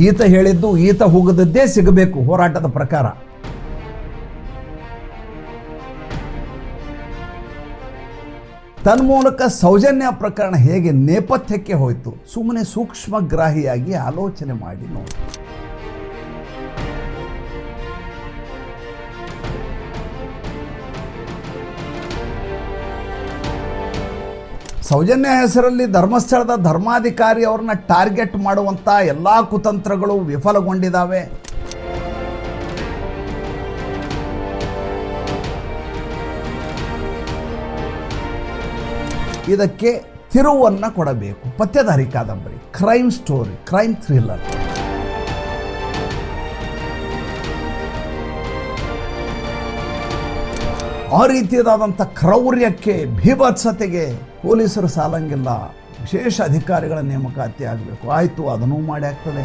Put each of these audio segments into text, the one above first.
ಈತ ಹೇಳಿದ್ದು ಈತ ಹೋಗದದ್ದೇ ಸಿಗಬೇಕು ಹೋರಾಟದ ಪ್ರಕಾರ. ತನ್ಮೂಲಕ ಸೌಜನ್ಯ ಪ್ರಕರಣ ಹೇಗೆ ನೇಪಥ್ಯಕ್ಕೆ ಹೋಯಿತು, ಸುಮ್ಮನೆ ಸೂಕ್ಷ್ಮಗ್ರಾಹಿಯಾಗಿ ಆಲೋಚನೆ ಮಾಡಿ ನೋಡಿ. ಸೌಜನ್ಯ ಹೆಸರಲ್ಲಿ ಧರ್ಮಸ್ಥಳದ ಧರ್ಮಾಧಿಕಾರಿ ಅವ್ರನ್ನ ಟಾರ್ಗೆಟ್ ಮಾಡುವಂಥ ಎಲ್ಲ ಕುತಂತ್ರಗಳು ವಿಫಲಗೊಂಡಿದ್ದಾವೆ ಇದಕ್ಕೆ ತಿರುವನ್ನು ಕೊಡಬೇಕು. ಪತ್ತೆದಾರಿ ಕಾದಂಬರಿ ಕ್ರೈಮ್ ಸ್ಟೋರಿ ಕ್ರೈಮ್ ಥ್ರಿಲ್ಲರ್ ಆ ರೀತಿಯಾದಂಥ ಕ್ರೌರ್ಯಕ್ಕೆ, ಭೀಭತ್ಸತೆಗೆ ಪೊಲೀಸರು ಸಾಲಂಗಿಲ್ಲ. ವಿಶೇಷ ಅಧಿಕಾರಿಗಳ ನೇಮಕಾತಿ ಆಗಬೇಕು. ಆಯಿತು, ಅದನ್ನೂ ಮಾಡಿ ಆಗ್ತದೆ.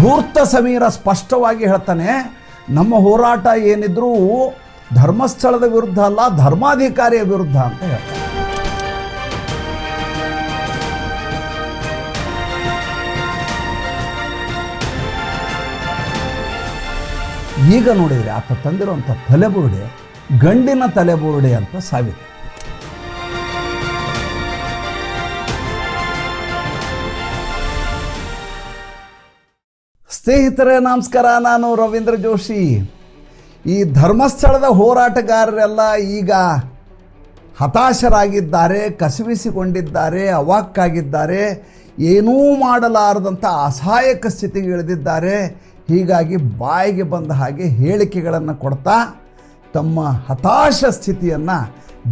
ಧೂರ್ತ ಸಮೀರ ಸ್ಪಷ್ಟವಾಗಿ ಹೇಳ್ತಾನೆ, ನಮ್ಮ ಹೋರಾಟ ಏನಿದ್ರೂ ಧರ್ಮಸ್ಥಳದ ವಿರುದ್ಧ ಅಲ್ಲ, ಧರ್ಮಾಧಿಕಾರಿಯ ವಿರುದ್ಧ ಅಂತ ಹೇಳ್ತಾನೆ. ಈಗ ನೋಡಿದರೆ ಆತ ತಂದಿರುವಂಥ ತಲೆಬುರುಡೆ, ಗಂಡಿನ ತಲೆಬುರುಡೆ ಅಂತ ಸಾಬೀತು. ಸ್ನೇಹಿತರೆ, ನಮಸ್ಕಾರ. ನಾನು ರವೀಂದ್ರ ಜೋಶಿ. ಈ ಧರ್ಮಸ್ಥಳದ ಹೋರಾಟಗಾರರೆಲ್ಲ ಈಗ ಹತಾಶರಾಗಿದ್ದಾರೆ, ಕಸವಿಸಿಕೊಂಡಿದ್ದಾರೆ, ಅವಾಕ್ಕಾಗಿದ್ದಾರೆ, ಏನೂ ಮಾಡಲಾರದಂಥ ಅಸಹಾಯಕ ಸ್ಥಿತಿಗೆ ಇಳಿದಿದ್ದಾರೆ. ಹೀಗಾಗಿ ಬಾಯಿಗೆ ಬಂದ ಹಾಗೆ ಹೇಳಿಕೆಗಳನ್ನು ಕೊಡ್ತಾ ತಮ್ಮ ಹತಾಶ ಸ್ಥಿತಿಯನ್ನು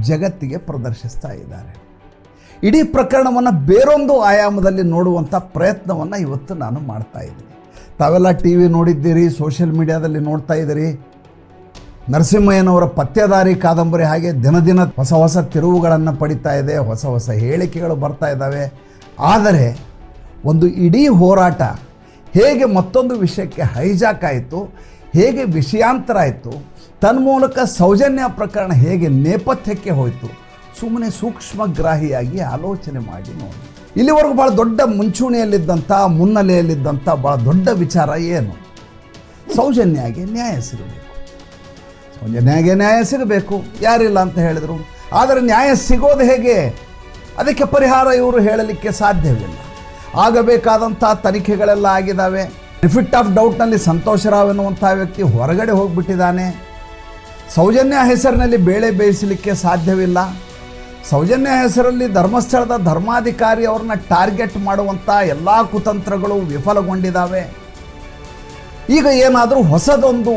ಜಗತ್ತಿಗೆ ಪ್ರದರ್ಶಿಸ್ತಾ ಇದ್ದಾರೆ. ಇಡೀ ಪ್ರಕರಣವನ್ನು ಬೇರೊಂದು ಆಯಾಮದಲ್ಲಿ ನೋಡುವಂಥ ಪ್ರಯತ್ನವನ್ನು ಇವತ್ತು ನಾನು ಮಾಡ್ತಾ ಇದ್ದೀನಿ. ತಾವೆಲ್ಲ ಟಿ ವಿ ನೋಡಿದ್ದೀರಿ, ಸೋಷಿಯಲ್ ಮೀಡಿಯಾದಲ್ಲಿ ನೋಡ್ತಾ ಇದ್ದೀರಿ. ನರಸಿಂಹಯ್ಯನವರ ಪತ್ತೆದಾರಿ ಕಾದಂಬರಿ ಹಾಗೆ ದಿನ ದಿನ ಹೊಸ ಹೊಸ ತಿರುವುಗಳನ್ನು ಪಡಿತಾ ಇದೆ, ಹೊಸ ಹೊಸ ಹೇಳಿಕೆಗಳು ಬರ್ತಾ ಇದ್ದಾವೆ. ಆದರೆ ಒಂದು ಇಡೀ ಹೋರಾಟ ಹೇಗೆ ಮತ್ತೊಂದು ವಿಷಯಕ್ಕೆ ಹೈಜಾಕ್ ಆಯಿತು, ಹೇಗೆ ವಿಷಯಾಂತರ ಆಯಿತು ತನ್ಮೂಲಕ ಸೌಜನ್ಯ ಪ್ರಕರಣ ಹೇಗೆ ನೇಪಥ್ಯಕ್ಕೆ ಹೋಯಿತು ಸುಮ್ಮನೆ ಸೂಕ್ಷ್ಮಗ್ರಾಹಿಯಾಗಿ ಆಲೋಚನೆ ಮಾಡಿ ನೋಡಿ. ಇಲ್ಲಿವರೆಗೂ ಭಾಳ ದೊಡ್ಡ ಮುಂಚೂಣಿಯಲ್ಲಿದ್ದಂಥ, ಮುನ್ನೆಲೆಯಲ್ಲಿದ್ದಂಥ ಭಾಳ ದೊಡ್ಡ ವಿಚಾರ ಏನು? ಸೌಜನ್ಯಾಗೆ ನ್ಯಾಯ ಸಿಗಬೇಕು. ಸೌಜನ್ಯಾಗೆ ನ್ಯಾಯ ಸಿಗಬೇಕು. ಯಾರಿಲ್ಲ ಅಂತ ಹೇಳಿದರು. ಆದರೆ ನ್ಯಾಯ ಸಿಗೋದು ಹೇಗೆ? ಅದಕ್ಕೆ ಪರಿಹಾರ ಇವರು ಹೇಳಲಿಕ್ಕೆ ಸಾಧ್ಯವಿಲ್ಲ. ಆಗಬೇಕಾದಂಥ ತನಿಖೆಗಳೆಲ್ಲ ಆಗಿದ್ದಾವೆ. ಬೆನಿಫಿಟ್ ಆಫ್ ಡೌಟ್ನಲ್ಲಿ ಸಂತೋಷರಾವ್ ಎನ್ನುವಂಥ ವ್ಯಕ್ತಿ ಹೊರಗಡೆ ಹೋಗ್ಬಿಟ್ಟಿದ್ದಾನೆ. ಸೌಜನ್ಯ ಹೆಸರಿನಲ್ಲಿ ಬೇಳೆ ಬೇಯಿಸಲಿಕ್ಕೆ ಸಾಧ್ಯವಿಲ್ಲ. ಸೌಜನ್ಯ ಹೆಸರಲ್ಲಿ ಧರ್ಮಸ್ಥಳದ ಧರ್ಮಾಧಿಕಾರಿ ಅವ್ರನ್ನ ಟಾರ್ಗೆಟ್ ಮಾಡುವಂಥ ಎಲ್ಲ ಕುತಂತ್ರಗಳು ವಿಫಲಗೊಂಡಿದ್ದಾವೆ. ಈಗ ಏನಾದರೂ ಹೊಸದೊಂದು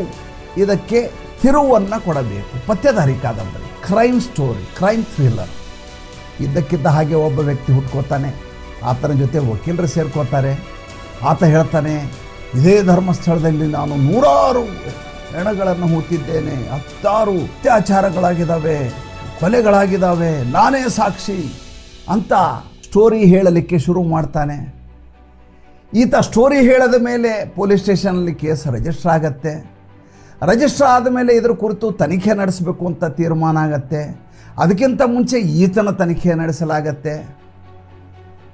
ಇದಕ್ಕೆ ತಿರುವನ್ನು ಕೊಡಬೇಕು. ಪತ್ತೆದಾರಿ ಕಾದಂಬರಿ ಕ್ರೈಮ್ ಸ್ಟೋರಿ ಕ್ರೈಮ್ ಥ್ರಿಲ್ಲರ್ ಇದ್ದಕ್ಕಿದ್ದ ಹಾಗೆ ಒಬ್ಬ ವ್ಯಕ್ತಿ ಹುಟ್ಕೋತಾನೆ. ಆತನ ಜೊತೆ ವಕೀಲರು ಸೇರ್ಕೋತಾರೆ. ಆತ ಹೇಳ್ತಾನೆ, ಇದೇ ಧರ್ಮಸ್ಥಳದಲ್ಲಿ ನಾನು ನೂರಾರು ಹೆಣಗಳನ್ನು ಹೂತಿದ್ದೇನೆ, ಹತ್ತಾರು ಅತ್ಯಾಚಾರಗಳಾಗಿದ್ದಾವೆ, ಕೊಲೆಗಳಾಗಿದ್ದಾವೆ, ನಾನೇ ಸಾಕ್ಷಿ ಅಂತ ಸ್ಟೋರಿ ಹೇಳಲಿಕ್ಕೆ ಶುರು ಮಾಡ್ತಾನೆ. ಈತ ಸ್ಟೋರಿ ಹೇಳದ ಮೇಲೆ ಪೊಲೀಸ್ ಸ್ಟೇಷನಲ್ಲಿ ಕೇಸ್ ರಿಜಿಸ್ಟರ್ ಆಗತ್ತೆ. ಆದ ಮೇಲೆ ಇದ್ರ ಕುರಿತು ತನಿಖೆ ನಡೆಸಬೇಕು ಅಂತ ತೀರ್ಮಾನ ಆಗತ್ತೆ. ಅದಕ್ಕಿಂತ ಮುಂಚೆ ಈತನ ತನಿಖೆ ನಡೆಸಲಾಗತ್ತೆ.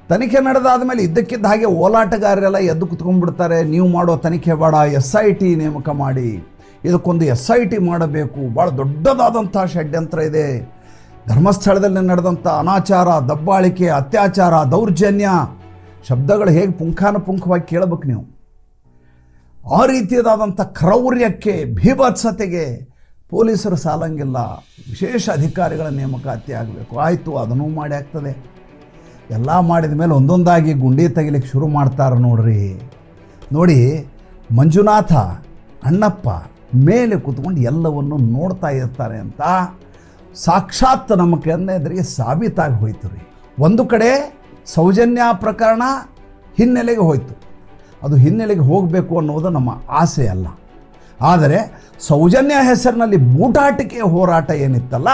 ತನಿಖೆ ನಡೆದಾದ ಮೇಲೆ ಇದ್ದಕ್ಕಿದ್ದ ಹಾಗೆ ಓಲಾಟಗಾರರೆಲ್ಲ ಎದ್ದು ಕುತ್ಕೊಂಡ್ಬಿಡ್ತಾರೆ. ನೀವು ಮಾಡೋ ತನಿಖೆ ಬೇಡ ಎಸ್ ಐ ಟಿ ನೇಮಕ ಮಾಡಿ. ಇದಕ್ಕೊಂದು ಎಸ್ ಐ ಟಿ ಮಾಡಬೇಕು. ಭಾಳ ದೊಡ್ಡದಾದಂಥ ಷಡ್ಯಂತ್ರ ಇದೆ. ಧರ್ಮಸ್ಥಳದಲ್ಲಿ ನಡೆದಂಥ ಅನಾಚಾರ, ದಬ್ಬಾಳಿಕೆ, ಅತ್ಯಾಚಾರ, ದೌರ್ಜನ್ಯ, ಶಬ್ದಗಳು ಹೇಗೆ ಪುಂಖಾನುಪುಂಖವಾಗಿ ಕೇಳಬೇಕು ನೀವು? ಆ ರೀತಿಯದಾದಂಥ ಕ್ರೌರ್ಯಕ್ಕೆ, ಭೀಭತ್ಸತೆಗೆ ಪೊಲೀಸರು ಸಾಲಂಗಿಲ್ಲ. ವಿಶೇಷ ಅಧಿಕಾರಿಗಳ ನೇಮಕಾತಿ ಆಗಬೇಕು ಆಯಿತು, ಅದನ್ನೂ ಮಾಡಿ ಆಗ್ತದೆ. ಎಲ್ಲ ಮಾಡಿದ ಮೇಲೆ ಒಂದೊಂದಾಗಿ ಗುಂಡಿ ತೆಗಿಲಿಕ್ಕೆ ಶುರು ಮಾಡ್ತಾರೆ ನೋಡ್ರಿ. ನೋಡಿ, ಮಂಜುನಾಥ, ಅಣ್ಣಪ್ಪ ಮೇಲೆ ಕೂತ್ಕೊಂಡು ಎಲ್ಲವನ್ನು ನೋಡ್ತಾ ಇರ್ತಾರೆ ಅಂತ ಸಾಕ್ಷಾತ್ ನಮ್ಮ ಕನ್ನೆದರಿಗೆ ಸಾಬೀತಾಗಿ ಹೋಯ್ತು ರೀ. ಒಂದು ಕಡೆ ಸೌಜನ್ಯ ಪ್ರಕರಣ ಹಿನ್ನೆಲೆಗೆ ಹೋಯಿತು. ಅದು ಹಿನ್ನೆಲೆಗೆ ಹೋಗಬೇಕು ಅನ್ನೋದು ನಮ್ಮ ಆಸೆ ಅಲ್ಲ. ಆದರೆ ಸೌಜನ್ಯ ಹೆಸರಿನಲ್ಲಿ ಬೂಟಾಟಿಕೆ ಹೋರಾಟ ಏನಿತ್ತಲ್ಲ,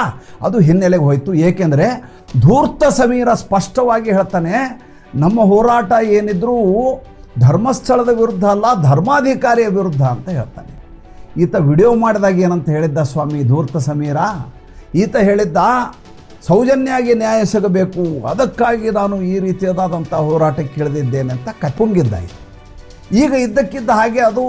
ಅದು ಹಿನ್ನೆಲೆಗೆ ಹೋಯಿತು. ಏಕೆಂದರೆ ಧೂರ್ತ ಸಮೀರ ಸ್ಪಷ್ಟವಾಗಿ ಹೇಳ್ತಾನೆ, ನಮ್ಮ ಹೋರಾಟ ಏನಿದ್ರೂ ಧರ್ಮಸ್ಥಳದ ವಿರುದ್ಧ ಅಲ್ಲ, ಧರ್ಮಾಧಿಕಾರಿಯ ವಿರುದ್ಧ ಅಂತ ಹೇಳ್ತಾನೆ. ಈತ ವಿಡಿಯೋ ಮಾಡಿದಾಗ ಏನಂತ ಹೇಳಿದ್ದ ಸ್ವಾಮಿ, ಧೂರ್ತ ಸಮೀರ? ಈತ ಹೇಳಿದ್ದ, ಸೌಜನ್ಯಾಗಿ ನ್ಯಾಯ ಸಿಗಬೇಕು, ಅದಕ್ಕಾಗಿ ನಾನು ಈ ರೀತಿಯಾದಂಥ ಹೋರಾಟಕ್ಕೆ ಇಳಿದಿದ್ದೇನೆ ಅಂತ ಕಟ್ಕೊಂಡಿದ್ದ ಈಗ ಇದ್ದಕ್ಕಿದ್ದ ಹಾಗೆ ಅದು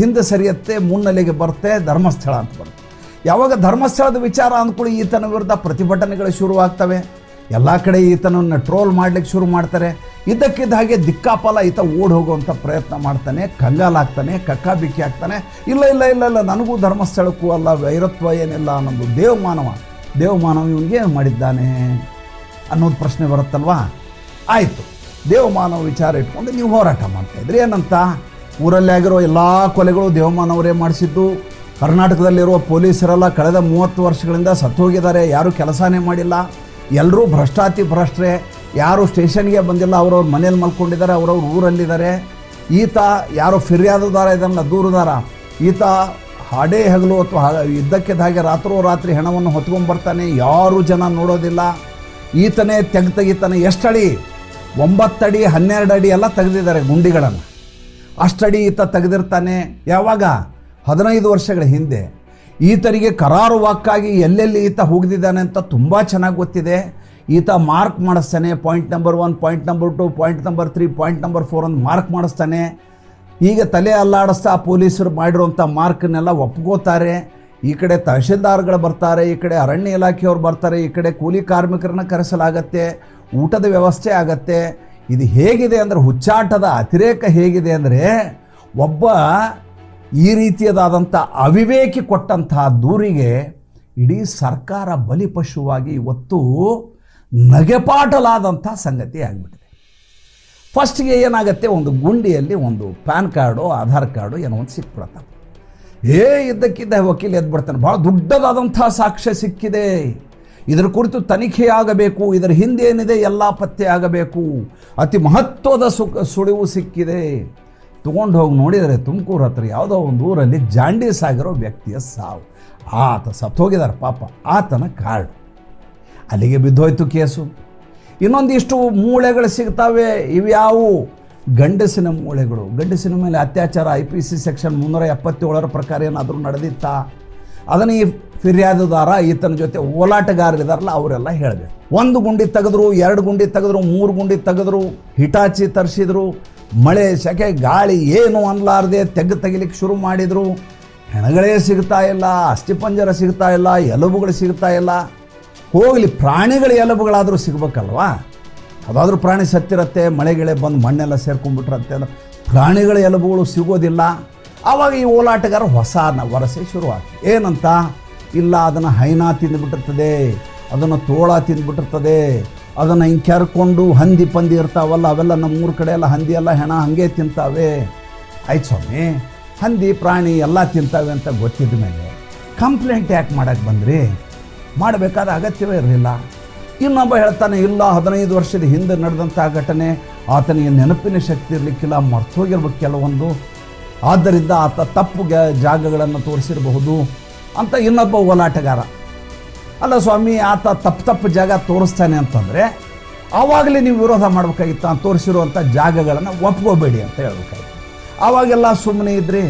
ಹಿಂದೆ ಸರಿಯತ್ತೆ, ಮುನ್ನೆಲೆಗೆ ಬರುತ್ತೆ ಧರ್ಮಸ್ಥಳ ಅಂತ ಬರುತ್ತೆ. ಯಾವಾಗ ಧರ್ಮಸ್ಥಳದ ವಿಚಾರ ಅಂದ್ಕೊಳ್ಳಿ, ಈತನ ವಿರುದ್ಧ ಪ್ರತಿಭಟನೆಗಳು ಶುರುವಾಗ್ತವೆ. ಎಲ್ಲ ಕಡೆ ಈತನನ್ನು ಟ್ರೋಲ್ ಮಾಡ್ಲಿಕ್ಕೆ ಶುರು ಮಾಡ್ತಾರೆ. ಇದ್ದಕ್ಕಿದ್ದ ಹಾಗೆ ದಿಕ್ಕಾಪಾಲ, ಈತ ಓಡ್ ಹೋಗುವಂಥ ಪ್ರಯತ್ನ ಮಾಡ್ತಾನೆ ಕಂಗಾಲಾಗ್ತಾನೆ ಕಕ್ಕಾಬಿಕ್ಕಿ ಆಗ್ತಾನೆ. ಇಲ್ಲ ಇಲ್ಲ ಇಲ್ಲ ಇಲ್ಲ, ನನಗೂ ಧರ್ಮಸ್ಥಳಕ್ಕೂ ಅಲ್ಲ, ವೈರತ್ವ ಏನಿಲ್ಲ ಅನ್ನೋದು ದೇವಮಾನವ. ದೇವಮಾನವ ಇವನಿಗೆ ಏನು ಮಾಡಿದ್ದಾನೆ ಅನ್ನೋದು ಪ್ರಶ್ನೆ ಬರುತ್ತಲ್ವಾ? ಆಯಿತು. ದೇವಮಾನವ ವಿಚಾರ ಇಟ್ಕೊಂಡು ನೀವು ಹೋರಾಟ ಮಾಡ್ತಾಯಿದ್ರಿ ಏನಂತ? ಊರಲ್ಲಿ ಆಗಿರೋ ಎಲ್ಲ ಕೊಲೆಗಳು ದೇವಮಾನವರೇ ಮಾಡಿಸಿದ್ದು, ಕರ್ನಾಟಕದಲ್ಲಿರುವ ಪೊಲೀಸರೆಲ್ಲ ಕಳೆದ ಮೂವತ್ತು ವರ್ಷಗಳಿಂದ ಸತ್ತೋಗಿದ್ದಾರೆ, ಯಾರೂ ಕೆಲಸನೇ ಮಾಡಿಲ್ಲ ಎಲ್ಲರೂ ಭ್ರಷ್ಟಾತಿ ಭ್ರಷ್ಟರೇ, ಯಾರು ಸ್ಟೇಷನ್ಗೆ ಬಂದಿಲ್ಲ, ಅವರವ್ರ ಮನೇಲಿ ಮಲ್ಕೊಂಡಿದ್ದಾರೆ, ಅವ್ರವ್ರ ಊರಲ್ಲಿದ್ದಾರೆ. ಈತ ಯಾರೋ ಫಿರ್ಯಾದುದಾರ ಇದನ್ನ ದೂರದಾರ ಈತ ಹಾಡೇ ಹಗಲು ಅಥವಾ ಇದ್ದಕ್ಕೆ ಹಾಗೆ ರಾತ್ರೋ ರಾತ್ರಿ ಹೆಣವನ್ನು ಹೊತ್ಕೊಂಡ್ಬರ್ತಾನೆ ಯಾರೂ ಜನ ನೋಡೋದಿಲ್ಲ. ಈತನೇ ತೆಗ್ ತೆಗಿತಾನೆ. ಎಷ್ಟಡಿ? ಒಂಬತ್ತಡಿ ಹನ್ನೆರಡು ಅಡಿ ಎಲ್ಲ ತೆಗೆದಿದ್ದಾರೆ ಗುಂಡಿಗಳನ್ನು. ಅಷ್ಟಡಿ ಈತ ತೆಗೆದಿರ್ತಾನೆ. ಯಾವಾಗ? ಹದಿನೈದು ವರ್ಷಗಳ ಹಿಂದೆ. ಈತನಿಗೆ ಕರಾರುವಾಕ್ಕಾಗಿ ಎಲ್ಲೆಲ್ಲಿ ಈತ ಹೋಗ್ದಿದ್ದಾನೆ ಅಂತ ತುಂಬ ಚೆನ್ನಾಗಿ ಗೊತ್ತಿದೆ. ಈತ ಮಾರ್ಕ್ ಮಾಡಿಸ್ತಾನೆ. Point number one, point number two, point number three, point number four ಅಂತ ಮಾರ್ಕ್ ಮಾಡಿಸ್ತಾನೆ. ಈಗ ತಲೆ ಅಲ್ಲಾಡಿಸ್ತಾ ಪೊಲೀಸರು ಮಾಡಿರುವಂಥ ಮಾರ್ಕ್ನೆಲ್ಲ ಒಪ್ಕೋತಾರೆ. ಈ ಕಡೆ ತಹಶೀಲ್ದಾರ್ಗಳು ಬರ್ತಾರೆ, ಈ ಕಡೆ ಅರಣ್ಯ ಇಲಾಖೆಯವ್ರು ಬರ್ತಾರೆ, ಈ ಕಡೆ ಕೂಲಿ ಕಾರ್ಮಿಕರನ್ನ ಕರೆಸಲಾಗತ್ತೆ, ಊಟದ ವ್ಯವಸ್ಥೆ ಆಗತ್ತೆ. ಇದು ಹೇಗಿದೆ ಅಂದರೆ ಹುಚ್ಚಾಟದ ಅತಿರೇಕ ಹೇಗಿದೆ ಅಂದರೆ ಒಬ್ಬ ಈ ರೀತಿಯದಾದಂಥ ಅವಿವೇಕಿ ಕೊಟ್ಟಂತಹ ದೂರಿಗೆ ಇಡೀ ಸರ್ಕಾರ ಬಲಿಪಶುವಾಗಿ ಇವತ್ತು ನಗೆಪಾಟಲಾದಂಥ ಸಂಗತಿ ಆಗಿಬಿಟ್ಟಿದೆ. ಫಸ್ಟ್ಗೆ ಏನಾಗುತ್ತೆ? ಒಂದು ಗುಂಡಿಯಲ್ಲಿ ಒಂದು ಪ್ಯಾನ್ ಕಾರ್ಡು, ಆಧಾರ್ ಕಾರ್ಡು ಏನೋ ಒಂದು ಸಿಕ್ಬಿಡತ್ತ. ಏ, ಇದ್ದಕ್ಕಿದ್ದ ವಕೀಲ ಎದ್ಬಿಡ್ತಾನೆ. ಭಾಳ ದೊಡ್ಡದಾದಂಥ ಸಾಕ್ಷ್ಯ ಸಿಕ್ಕಿದೆ. ಇದರ ಕುರಿತು ತನಿಖೆ ಆಗಬೇಕು, ಇದರ ಹಿಂದೇನಿದೆ ಎಲ್ಲ ಪತ್ತೆ ಆಗಬೇಕು. ಅತಿ ಮಹತ್ವದ ಸು, ಸುಳಿವು ಸಿಕ್ಕಿದೆ. ತಗೊಂಡು ಹೋಗಿ ನೋಡಿದರೆ ತುಮಕೂರು ಹತ್ರ ಯಾವುದೋ ಒಂದು ಊರಲ್ಲಿ ಜಾಂಡೀಸ್ ಆಗಿರೋ ವ್ಯಕ್ತಿಯ ಸಾವು. ಆತ ಸತ್ತೋಗಿದ್ದಾರೆ ಪಾಪ. ಆತನ ಕಾರ್ಡು ಅಲ್ಲಿಗೆ ಬಿದ್ದೋಯ್ತು ಕೇಸು. ಇನ್ನೊಂದಿಷ್ಟು ಮೂಳೆಗಳು ಸಿಗ್ತಾವೆ, ಇವ್ಯಾವು? ಗಂಡಸಿನ ಮೂಳೆಗಳು. ಗಂಡಸಿನ ಮೇಲೆ ಅತ್ಯಾಚಾರ, ಐ ಪಿ ಸಿ ಸೆಕ್ಷನ್ ಮುನ್ನೂರ ಎಪ್ಪತ್ತೇಳರ ಪ್ರಕಾರ ಏನಾದರೂ ನಡೆದಿತ್ತಾ? ಅದನ್ನು ಈ ಫಿರ್ಯಾದುದಾರ ಈತನ ಜೊತೆ ಓಲಾಟಗಾರರಿದಾರಲ್ಲ, ಅವರೆಲ್ಲ ಹೇಳಬೇಕು ಒಂದು ಗುಂಡಿ ತೆಗೆದ್ರು, ಎರಡು ಗುಂಡಿ ತೆಗೆದ್ರು, ಮೂರು ಗುಂಡಿ ತೆಗೆದ್ರು, ಹಿಟಾಚಿ ತರಿಸಿದ್ರು, ಮಳೆ, ಸೆಕೆ, ಗಾಳಿ ಏನು ಅನ್ಲಾರ್ದೆ ತೆಗ್ದು ತೆಗಿಲಿಕ್ಕೆ ಶುರು ಮಾಡಿದರು. ಹೆಣಗಳೇ ಸಿಗ್ತಾ ಇಲ್ಲ ಅಸ್ಥಿಪಂಜರ ಸಿಗ್ತಾ ಇಲ್ಲ, ಎಲುಬುಗಳು ಸಿಗ್ತಾ ಇಲ್ಲ. ಹೋಗಲಿ, ಪ್ರಾಣಿಗಳ ಎಲುಬುಗಳಾದರೂ ಸಿಗ್ಬೇಕಲ್ವಾ? ಯಾವುದಾದ್ರೂ ಪ್ರಾಣಿ ಸತ್ತಿರತ್ತೆ, ಮಳೆಗಿಳೆ ಬಂದು ಮಣ್ಣೆಲ್ಲ ಸೇರ್ಕೊಂಡ್ಬಿಟ್ರತ್ತೆ ಅಂದ್ರೆ ಪ್ರಾಣಿಗಳ ಎಲುಬುಗಳು ಸಿಗೋದಿಲ್ಲ. ಆವಾಗ ಈ ಓಲಾಟಗಾರ ಹೊಸ ವರಸೆ ಶುರುವಾಗ್ತದೆ ಏನಂತ? ಇಲ್ಲ, ಅದನ್ನು ಹೈನಾ ತಿಂದುಬಿಟ್ಟಿರ್ತದೆ, ಅದನ್ನು ತೋಳ ತಿಂದುಬಿಟ್ಟಿರ್ತದೆ, ಅದನ್ನು ಹಿಂಗೆ ಕೆರ್ಕೊಂಡು ಹಂದಿ ಪಂದಿ ಇರ್ತಾವಲ್ಲ, ಅವೆಲ್ಲ ನಮ್ಮ ಊರ ಕಡೆ ಎಲ್ಲ ಹಂದಿ ಎಲ್ಲ ಹೆಣ ಹಾಗೆ ತಿಂತಾವೆ. ಆಯ್ತು ಸ್ವಾಮಿ, ಹಂದಿ ಪ್ರಾಣಿ ಎಲ್ಲ ತಿಂತಾವೆ ಅಂತ ಗೊತ್ತಿದ್ದ ಮೇಲೆ ಕಂಪ್ಲೇಂಟ್ ಯಾಕೆ ಮಾಡೋಕ್ಕೆ ಬಂದ್ರಿ? ಮಾಡಬೇಕಾದ ಅಗತ್ಯವೇ ಇರಲಿಲ್ಲ. ಇನ್ನೊಬ್ಬ ಹೇಳ್ತಾನೆ, ಇಲ್ಲ, ಹದಿನೈದು ವರ್ಷದ ಹಿಂದೆ ನಡೆದಂಥ ಘಟನೆ, ಆತನಿಗೆ ನೆನಪಿನ ಶಕ್ತಿ ಇರಲಿಕ್ಕಿಲ್ಲ, ಮರ್ತೋಗಿರ್ಬೇಕು ಕೆಲವೊಂದು. ಆದ್ದರಿಂದ ಆತ ತಪ್ಪು ಜಾಗಗಳನ್ನು ತೋರಿಸಿರಬಹುದು ಅಂತ ಇನ್ನೊಬ್ಬ ಓಲಾಟಗಾರ. ಅಲ್ಲ ಸ್ವಾಮಿ, ಆತ ತಪ್ಪು ತಪ್ಪು ಜಾಗ ತೋರಿಸ್ತಾನೆ ಅಂತಂದರೆ ಆವಾಗಲೇ ನೀವು ವಿರೋಧ ಮಾಡಬೇಕಾಗಿತ್ತು ಆ ತೋರಿಸಿರುವಂಥ ಜಾಗಗಳನ್ನು ಒಪ್ಕೋಬೇಡಿ ಅಂತ ಹೇಳ್ಬೇಕಾಗಿತ್ತು ಆವಾಗೆಲ್ಲ ಸುಮ್ಮನೆ ಇದ್ರಿ,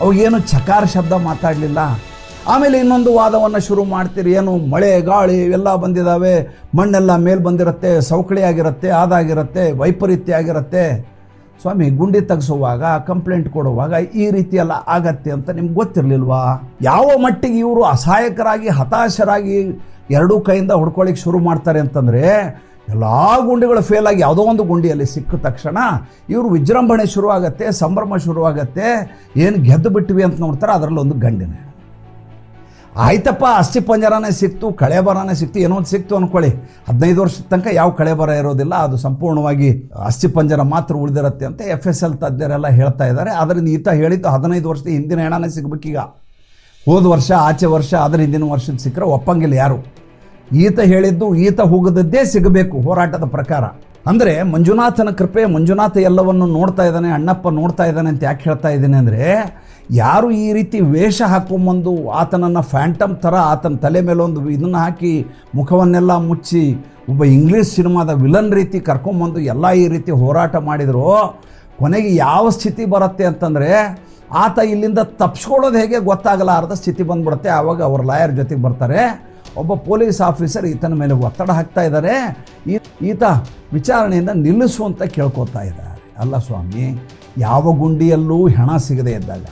ಅವಾಗೇನು ಚಕಾರ ಶಬ್ದ ಮಾತಾಡಲಿಲ್ಲ. ಆಮೇಲೆ ಇನ್ನೊಂದು ವಾದವನ್ನು ಶುರು ಮಾಡ್ತೀರಿ, ಏನು ಮಳೆ, ಗಾಳಿ ಇವೆಲ್ಲ ಬಂದಿದ್ದಾವೆ ಮಣ್ಣೆಲ್ಲ ಮೇಲೆ ಬಂದಿರುತ್ತೆ ಸವಕಳಿ ಆಗಿರುತ್ತೆ ಅದಾಗಿರುತ್ತೆ ವೈಪರೀತ್ಯ ಆಗಿರುತ್ತೆ. ಸ್ವಾಮಿ, ಗುಂಡಿ ತೆಗೆಸುವಾಗ ಕಂಪ್ಲೇಂಟ್ ಕೊಡುವಾಗ ಈ ರೀತಿ ಎಲ್ಲ ಆಗತ್ತೆ ಅಂತ ನಿಮ್ಗೆ ಗೊತ್ತಿರಲಿಲ್ವಾ ಯಾವ ಮಟ್ಟಿಗೆ ಇವರು ಅಸಹಾಯಕರಾಗಿ, ಹತಾಶರಾಗಿ ಎರಡೂ ಕೈಯಿಂದ ಹೊಡ್ಕೊಳ್ಳಿಕ್ಕೆ ಶುರು ಮಾಡ್ತಾರೆ ಅಂತಂದರೆ, ಎಲ್ಲ ಗುಂಡಿಗಳು ಫೇಲ್ ಆಗಿ ಯಾವುದೋ ಒಂದು ಗುಂಡಿಯಲ್ಲಿ ಸಿಕ್ಕ ತಕ್ಷಣ ಇವರು ವಿಜೃಂಭಣೆ ಶುರುವಾಗತ್ತೆ, ಸಂಭ್ರಮ ಶುರುವಾಗತ್ತೆ, ಏನು ಗೆದ್ದು ಬಿಟ್ಟಿವಿ ಅಂತ ನೋಡ್ತಾರೆ, ಅದರಲ್ಲೊಂದು ಗಂಡಿನ. ಆಯ್ತಪ್ಪ, ಅಸ್ಥಿ ಪಂಜರನೇ ಸಿಕ್ತು, ಕಳೆ ಬರನೇ ಸಿಕ್ತು, ಏನೋ ಒಂದು ಸಿಕ್ತು ಅನ್ಕೊಳ್ಳಿ. ಹದಿನೈದು ವರ್ಷದ ತನಕ ಯಾವ ಕಳೆ ಬರ ಇರೋದಿಲ್ಲ, ಅದು ಸಂಪೂರ್ಣವಾಗಿ ಅಸ್ಥಿ ಪಂಜರ ಮಾತ್ರ ಉಳಿದಿರುತ್ತೆ ಅಂತ ಎಫ್ ಎಸ್ ಎಲ್ ತಜ್ಞರೆಲ್ಲ ಹೇಳ್ತಾ ಇದ್ದಾರೆ. ಆದ್ರಿಂದ ಈತ ಹೇಳಿದ್ದು ಹದಿನೈದು ವರ್ಷದ ಹಿಂದಿನ ಹೆಣನೇ ಸಿಗ್ಬೇಕೀಗ. ಹೋದ ವರ್ಷ, ಆಚೆ ವರ್ಷ, ಆದ್ರೆ ಹಿಂದಿನ ವರ್ಷದ ಸಿಕ್ಕರೆ ಒಪ್ಪಂಗಿಲ್ಲ ಯಾರು. ಈತ ಹೇಳಿದ್ದು, ಈತ ಹೋಗದದ್ದೇ ಸಿಗಬೇಕು ಹೋರಾಟದ ಪ್ರಕಾರ. ಅಂದರೆ ಮಂಜುನಾಥನ ಕೃಪೆ, ಮಂಜುನಾಥ ಎಲ್ಲವನ್ನು ನೋಡ್ತಾ ಇದ್ದಾನೆ, ಅಣ್ಣಪ್ಪ ನೋಡ್ತಾ ಇದ್ದಾನೆ ಅಂತ ಯಾಕೆ ಹೇಳ್ತಾ ಇದ್ದೀನಿ ಅಂದರೆ ಯಾರು ಈ ರೀತಿ ವೇಷ ಹಾಕೊಂಬಂದು ಆತನನ್ನು ಫ್ಯಾಂಟಮ್ ಥರ ಆತನ ತಲೆ ಮೇಲೆ ಒಂದು ಇದನ್ನು ಹಾಕಿ ಮುಖವನ್ನೆಲ್ಲ ಮುಚ್ಚಿ ಒಬ್ಬ ಇಂಗ್ಲೀಷ್ ಸಿನಿಮಾದ ವಿಲನ್ ರೀತಿ ಕರ್ಕೊಂಬಂದು ಎಲ್ಲ ಈ ರೀತಿ ಹೋರಾಟ ಮಾಡಿದರು, ಕೊನೆಗೆ ಯಾವ ಸ್ಥಿತಿ ಬರುತ್ತೆ ಅಂತಂದರೆ ಆತ ಇಲ್ಲಿಂದ ತಪ್ಪಿಸ್ಕೊಳ್ಳೋದು ಹೇಗೆ ಗೊತ್ತಾಗಲಾರದ ಸ್ಥಿತಿ ಬಂದ್ಬಿಡುತ್ತೆ. ಆವಾಗ ಅವ್ರ ಲಾಯರ್ ಜೊತೆಗೆ ಬರ್ತಾರೆ. ಒಬ್ಬ ಪೊಲೀಸ್ ಆಫೀಸರ್ ಈತನ ಮೇಲೆ ಒತ್ತಡ ಹಾಕ್ತಾ ಇದ್ದಾರೆ ಈತ ವಿಚಾರಣೆಯಿಂದ ನಿಲ್ಲಿಸುವಂತ ಕೇಳ್ಕೊತಾ ಇದ್ದಾರೆ. ಅಲ್ಲ ಸ್ವಾಮಿ, ಯಾವ ಗುಂಡಿಯಲ್ಲೂ ಹೆಣ ಸಿಗದೇ ಇದ್ದಾಗ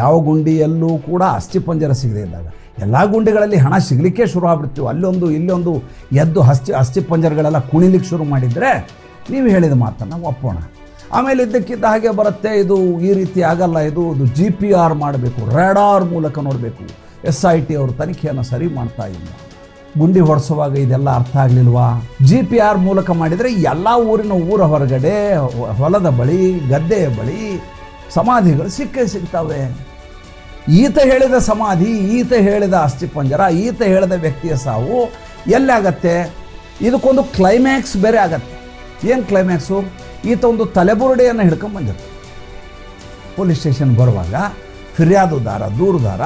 ಯಾವ ಗುಂಡಿಯಲ್ಲೂ ಕೂಡ ಅಸ್ಥಿಪಂಜರ ಸಿಗದೇ ಇದ್ದಾಗ ಎಲ್ಲ ಗುಂಡಿಗಳಲ್ಲಿ ಹಣ ಸಿಗಲಿಕ್ಕೆ ಶುರು ಆಗ್ಬಿಡ್ತೀವಿ. ಅಲ್ಲೊಂದು, ಇಲ್ಲೊಂದು ಎದ್ದು ಹಸ್ತಿ ಅಸ್ಥಿಪಂಜರಗಳೆಲ್ಲ ಕುಣಿಲಿಕ್ಕೆ ಶುರು ಮಾಡಿದರೆ ನೀವು ಹೇಳಿದ ಮಾತನ್ನು ಒಪ್ಪೋಣ. ಆಮೇಲೆ ಇದ್ದಕ್ಕಿದ್ದ ಹಾಗೆ ಬರುತ್ತೆ, ಇದು ಈ ರೀತಿ ಆಗಲ್ಲ, ಇದು ಇದು ಜಿ ಪಿ ಆರ್ ಮಾಡಬೇಕು ರೆಡಾರ್ ಮೂಲಕ ನೋಡಬೇಕು. ಎಸ್ ಐ ಟಿ ಅವರು ತನಿಖೆಯನ್ನು ಸರಿ ಮಾಡ್ತಾ ಇಲ್ಲ. ಗುಂಡಿ ಹೊಡೆಸುವಾಗ ಇದೆಲ್ಲ ಅರ್ಥ ಆಗಲಿಲ್ವಾ? ಜಿ ಪಿ ಆರ್ ಮೂಲಕ ಮಾಡಿದರೆ ಎಲ್ಲ ಊರಿನ ಊರ ಹೊರಗಡೆ, ಹೊಲದ ಬಳಿ, ಗದ್ದೆಯ ಬಳಿ ಸಮಾಧಿಗಳು ಸಿಕ್ಕೇ ಸಿಗ್ತವೆ. ಈತ ಹೇಳಿದ ಸಮಾಧಿ, ಈತ ಹೇಳಿದ ಅಸ್ಥಿಪಂಜರ, ಈತ ಹೇಳಿದ ವ್ಯಕ್ತಿಯ ಸಾವು ಎಲ್ಲಾಗತ್ತೆ ಇದಕ್ಕೊಂದು ಕ್ಲೈಮ್ಯಾಕ್ಸ್ ಬೇರೆ ಆಗತ್ತೆ. ಏನು ಕ್ಲೈಮ್ಯಾಕ್ಸು ಈತ ಒಂದು ತಲೆಬುರುಡೆಯನ್ನು ಹಿಡ್ಕೊಂಡು ಪೊಲೀಸ್ ಸ್ಟೇಷನ್ ಬರುವಾಗ ಫಿರ್ಯಾದುದಾರ ದೂರುದಾರ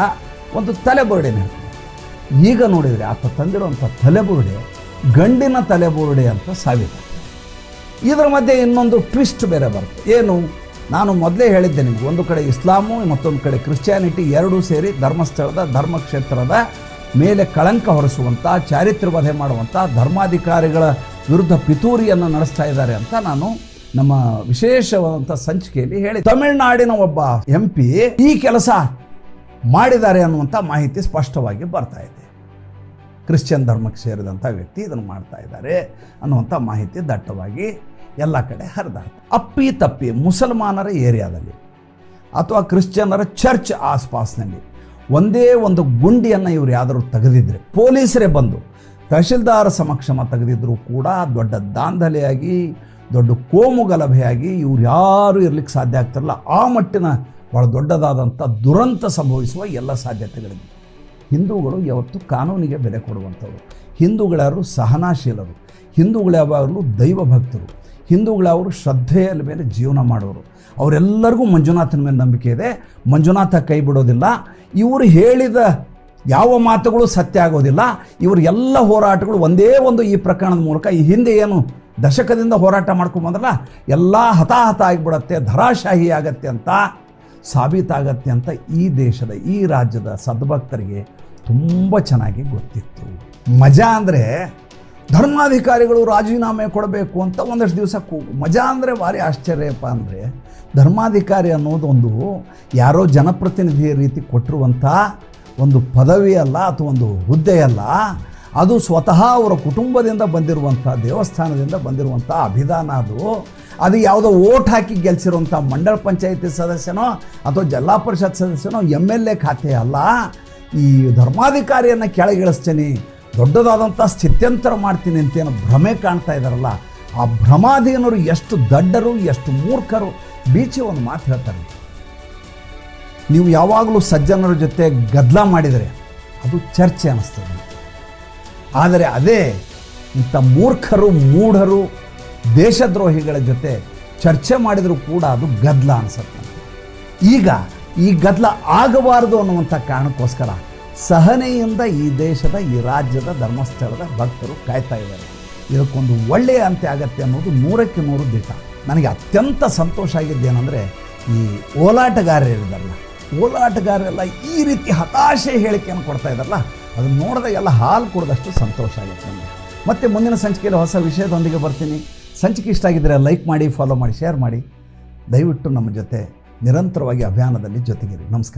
ಒಂದು ತಲೆಬುರುಡೆನ ಹಿಡ್ಕೊಂಡು ಈಗ ನೋಡಿದರೆ ಆತ ತಂದಿರುವಂಥ ತಲೆಬುರುಡೆ ಗಂಡಿನ ತಲೆಬುರುಡೆ ಅಂತ ಸಾವಿರ ಇದರ ಮಧ್ಯೆ ಇನ್ನೊಂದು ಟ್ವಿಸ್ಟ್ ಬೇರೆ ಬರುತ್ತೆ. ಏನು? ನಾನು ಮೊದಲೇ ಹೇಳಿದ್ದೆ ನಿಮಗೆ, ಒಂದು ಕಡೆ ಇಸ್ಲಾಮು, ಮತ್ತೊಂದು ಕಡೆ ಕ್ರಿಶ್ಚಿಯಾನಿಟಿ ಎರಡೂ ಸೇರಿ ಧರ್ಮಸ್ಥಳದ, ಧರ್ಮಕ್ಷೇತ್ರದ ಮೇಲೆ ಕಳಂಕ ಹೊರಿಸುವಂಥ ಚಾರಿತ್ರ್ಯ ವಧೆ ಮಾಡುವಂಥ ಧರ್ಮಾಧಿಕಾರಿಗಳ ವಿರುದ್ಧ ಪಿತೂರಿಯನ್ನು ನಡೆಸ್ತಾ ಇದ್ದಾರೆ ಅಂತ ನಾನು ನಮ್ಮ ವಿಶೇಷವಾದಂಥ ಸಂಚಿಕೆಯಲ್ಲಿ ಹೇಳಿ ತಮಿಳುನಾಡಿನ ಒಬ್ಬ ಎಂ ಪಿ ಈ ಕೆಲಸ ಮಾಡಿದ್ದಾರೆ ಅನ್ನುವಂಥ ಮಾಹಿತಿ ಸ್ಪಷ್ಟವಾಗಿ ಬರ್ತಾ ಇದೆ. ಕ್ರಿಶ್ಚಿಯನ್ ಧರ್ಮಕ್ಕೆ ಸೇರಿದಂಥ ವ್ಯಕ್ತಿ ಇದನ್ನು ಮಾಡ್ತಾ ಇದ್ದಾರೆ ಅನ್ನುವಂಥ ಮಾಹಿತಿ ದಟ್ಟವಾಗಿ ಎಲ್ಲ ಕಡೆ ಹರಿದಾಡ್ತು ಅಪ್ಪಿ ತಪ್ಪಿ ಮುಸಲ್ಮಾನರ ಏರಿಯಾದಲ್ಲಿ ಅಥವಾ ಕ್ರಿಶ್ಚಿಯನ್ನರ ಚರ್ಚ್ ಆಸ್ಪಾಸ್ನಲ್ಲಿ ಒಂದೇ ಒಂದು ಗುಂಡಿಯನ್ನು ಇವರು ಯಾದರೂ ತೆಗೆದಿದ್ರೆ, ಪೊಲೀಸರೇ ಬಂದು ತಹಶೀಲ್ದಾರ್ ಸಮಕ್ಷಮ ತೆಗೆದಿದ್ದರೂ ಕೂಡ ದೊಡ್ಡ ದಾಂಧಲೆಯಾಗಿ, ದೊಡ್ಡ ಕೋಮು ಗಲಭೆಯಾಗಿ ಇವ್ರು ಯಾರು ಇರ್ಲಿಕ್ಕೆ ಸಾಧ್ಯ ಆಗ್ತಿರಲ್ಲ ಆ ಮಟ್ಟಿನ ಭಾಳ ದೊಡ್ಡದಾದಂಥ ದುರಂತ ಸಂಭವಿಸುವ ಎಲ್ಲ ಸಾಧ್ಯತೆಗಳಿವೆ ಹಿಂದೂಗಳು ಯಾವತ್ತು ಕಾನೂನಿಗೆ ಬೆಲೆ ಕೊಡುವಂಥವ್ರು. ಹಿಂದೂಗಳ್ಯಾರು ಸಹನಾಶೀಲರು. ಹಿಂದೂಗಳ್ಯಾವಾಗಲೂ ದೈವಭಕ್ತರು. ದೈವ ಭಕ್ತರು ಹಿಂದೂಗಳವರು ಶ್ರದ್ಧೆಯ ಮೇಲೆ ಜೀವನ ಮಾಡೋರು. ಅವರೆಲ್ಲರಿಗೂ ಮಂಜುನಾಥನ ಮೇಲೆ ನಂಬಿಕೆ ಇದೆ. ಮಂಜುನಾಥ ಕೈ ಬಿಡೋದಿಲ್ಲ. ಇವರು ಹೇಳಿದ ಯಾವ ಮಾತುಗಳು ಸತ್ಯ ಆಗೋದಿಲ್ಲ. ಇವ್ರ ಎಲ್ಲ ಹೋರಾಟಗಳು ಒಂದೇ ಒಂದು ಈ ಪ್ರಕರಣದ ಮೂಲಕ ಈ ಹಿಂದೆ ಏನು ದಶಕದಿಂದ ಹೋರಾಟ ಮಾಡ್ಕೊಂಬಂದ್ರಲ್ಲ ಎಲ್ಲ ಹತಾಹತ ಆಗಿಬಿಡತ್ತೆ, ಧರಾಶಾಹಿ ಆಗತ್ತೆ ಅಂತ, ಸಾಬೀತಾಗತ್ತೆ ಅಂತ ಈ ದೇಶದ, ಈ ರಾಜ್ಯದ ಸದ್ಭಕ್ತರಿಗೆ ತುಂಬ ಚೆನ್ನಾಗಿ ಗೊತ್ತಿತ್ತು. ಮಜಾ ಅಂದರೆ ಧರ್ಮಾಧಿಕಾರಿಗಳು ರಾಜೀನಾಮೆ ಕೊಡಬೇಕು ಅಂತ ಒಂದಷ್ಟು ದಿವಸ ಮಜಾ ಅಂದರೆ ಭಾರಿ ಆಶ್ಚರ್ಯಪ್ಪ ಅಂದರೆ ಧರ್ಮಾಧಿಕಾರಿ ಅನ್ನೋದು ಒಂದು ಯಾರೋ ಜನಪ್ರತಿನಿಧಿಯ ರೀತಿ ಕೊಟ್ಟಿರುವಂಥ ಒಂದು ಪದವಿ ಅಲ್ಲ ಅಥವಾ ಒಂದು ಹುದ್ದೆ ಅಲ್ಲ, ಅದು ಸ್ವತಃ ಅವರ ಕುಟುಂಬದಿಂದ ಬಂದಿರುವಂಥ, ದೇವಸ್ಥಾನದಿಂದ ಬಂದಿರುವಂಥ ಅಭಿದಾನ ಅದು. ಅದು ಯಾವುದೋ ಓಟ್ ಹಾಕಿ ಗೆಲ್ಸಿರುವಂಥ ಮಂಡಳ ಪಂಚಾಯತಿ ಸದಸ್ಯನೋ ಅಥವಾ ಜಿಲ್ಲಾ ಪರಿಷತ್ ಸದಸ್ಯನೋ ಎಂ ಎಲ್ ಎ ಖಾತೆ ಅಲ್ಲ. ಈ ಧರ್ಮಾಧಿಕಾರಿಯನ್ನು ಕೆಳಗಿಳಿಸ್ತೀನಿ ದೊಡ್ಡದಾದಂಥ ಸ್ಥಿತ್ಯಂತರ ಮಾಡ್ತೀನಿ ಅಂತೇನು ಭ್ರಮೆ ಕಾಣ್ತಾ ಇದ್ದಾರಲ್ಲ ಆ ಭ್ರಮಾಧೀನರು ಎಷ್ಟು ದಡ್ಡರು, ಎಷ್ಟು ಮೂರ್ಖರು, ಬೀಚಿ ಒಂದು ಮಾತು ಹೇಳ್ತಾರೆ. ನೀವು ಯಾವಾಗಲೂ ಸಜ್ಜನರ ಜೊತೆ ಗದ್ದಲ ಮಾಡಿದರೆ ಅದು ಚರ್ಚೆ ಅನ್ನಿಸ್ತದೆ. ಆದರೆ ಅದೇ ಇಂಥ ಮೂರ್ಖರು, ಮೂಢರು, ದೇಶದ್ರೋಹಿಗಳ ಜೊತೆ ಚರ್ಚೆ ಮಾಡಿದರೂ ಕೂಡ ಅದು ಗದ್ದಲ ಅನಿಸುತ್ತೆ. ಈಗ ಈ ಗದ್ದಲ ಆಗಬಾರದು ಅನ್ನುವಂಥ ಕಾರಣಕ್ಕೋಸ್ಕರ ಸಹನೆಯಿಂದ ಈ ದೇಶದ, ಈ ರಾಜ್ಯದ ಧರ್ಮಸ್ಥಳದ ಭಕ್ತರು ಕಾಯ್ತಾ ಇದ್ದಾರೆ. ಇದಕ್ಕೊಂದು ಒಳ್ಳೆಯ ಅಂತ್ಯ ಆಗತ್ತೆ ಅನ್ನೋದು ನೂರಕ್ಕೆ ನೂರು ದಿಟ ನನಗೆ ಅತ್ಯಂತ ಸಂತೋಷ ಆಗಿದ್ದೇನೆಂದರೆ ಈ ಓಲಾಟಗಾರರಿದ್ದಾರಲ್ಲ, ಓಲಾಟಗಾರರೆಲ್ಲ ಈ ರೀತಿ ಹತಾಶೆ ಹೇಳಿಕೆಯನ್ನು ಕೊಡ್ತಾ ಇದ್ದಾರಲ್ಲ, ಅದನ್ನು ನೋಡಿದಾಗೆಲ್ಲ ಹಾಲು ಕುಡಿದಷ್ಟು ಸಂತೋಷ ಆಗುತ್ತೆ ನನಗೆ ಮತ್ತೆ ಮುಂದಿನ ಸಂಚಿಕೆಯಲ್ಲಿ ಹೊಸ ವಿಷಯದೊಂದಿಗೆ ಬರ್ತೀನಿ. ಸಂಚಿಕೆ ಇಷ್ಟ ಆಗಿದ್ದರೆ ಲೈಕ್ ಮಾಡಿ ಫಾಲೋ ಮಾಡಿ ಶೇರ್ ಮಾಡಿ. ದಯವಿಟ್ಟು ನಮ್ಮ ಜೊತೆ ನಿರಂತರವಾಗಿ ಅಭಿಯಾನದಲ್ಲಿ ಜೊತೆಗಿರಿ. ನಮಸ್ಕಾರ.